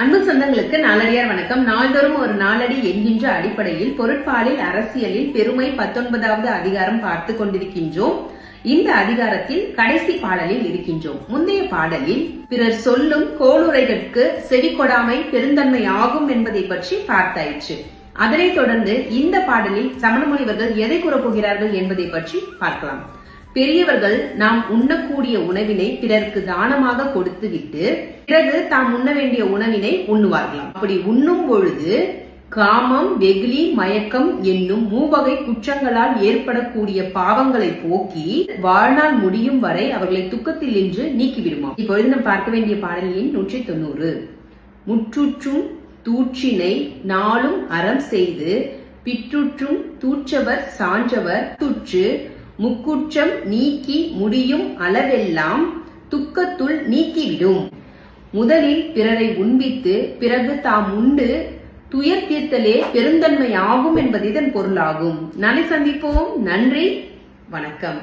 அன்பு சொந்தங்களுக்கு நாளடியார் வணக்கம். நாள்தோறும் ஒரு நாளடி என்கின்ற அடிப்படையில் பொருட்பாலில் அரசியலில் பெருமை பத்தொன்பதாவது அதிகாரம் பார்த்து கொண்டிருக்கின்றோம். இந்த அதிகாரத்தில் கடைசி பாடலில் இருக்கின்றோம். முந்தைய பாடலில் பிறர் சொல்லும் கோளுரைகளுக்கு செவி கொடாமை பெருந்தன்மை ஆகும் என்பதை பற்றி பார்த்தாயிற்று. அதனைத் தொடர்ந்து இந்த பாடலில் சமணமுனிவர்கள் எதை கூறப்போகிறார்கள் என்பதை பற்றி பார்க்கலாம். பெரியவர்கள் நாம் உண்ணக்கூடிய உணவினை பிறருக்கு தானமாக கொடுத்துவிட்டு பிறகு தாம் உண்ண வேண்டிய உணவினை உண்ணுவார்களாம். அப்படி உண்ணும் பொழுது காமம் வெகுளி மயக்கம் என்னும் மூவகை குற்றங்களால் ஏற்படக்கூடிய பாவங்களை போக்கி வாழ்நாள் முடியும் வரை அவர்களை துக்கத்தில் நின்று நீக்கிவிடுமாம். இப்பொழுது நாம் பார்க்க வேண்டிய பாடலின் நூற்றி தொண்ணூறு முற்றுற்றும் தூற்றினை நாளும் அறம் செய்து பிற்றுற்றும் தூற்றவர் சான்றவர் துற்று முக்குற்றம் நீக்கி முடியும் அளவெல்லாம் துக்கத்துள் நீக்கிவிடும். முதலில் பிறரை உண்பித்து பிறகு தாம் உண்டு துயர் தீர்த்தலே பெருந்தன்மை ஆகும் என்பது இதன் பொருளாகும். நாளை சந்திப்போம். நன்றி. வணக்கம்.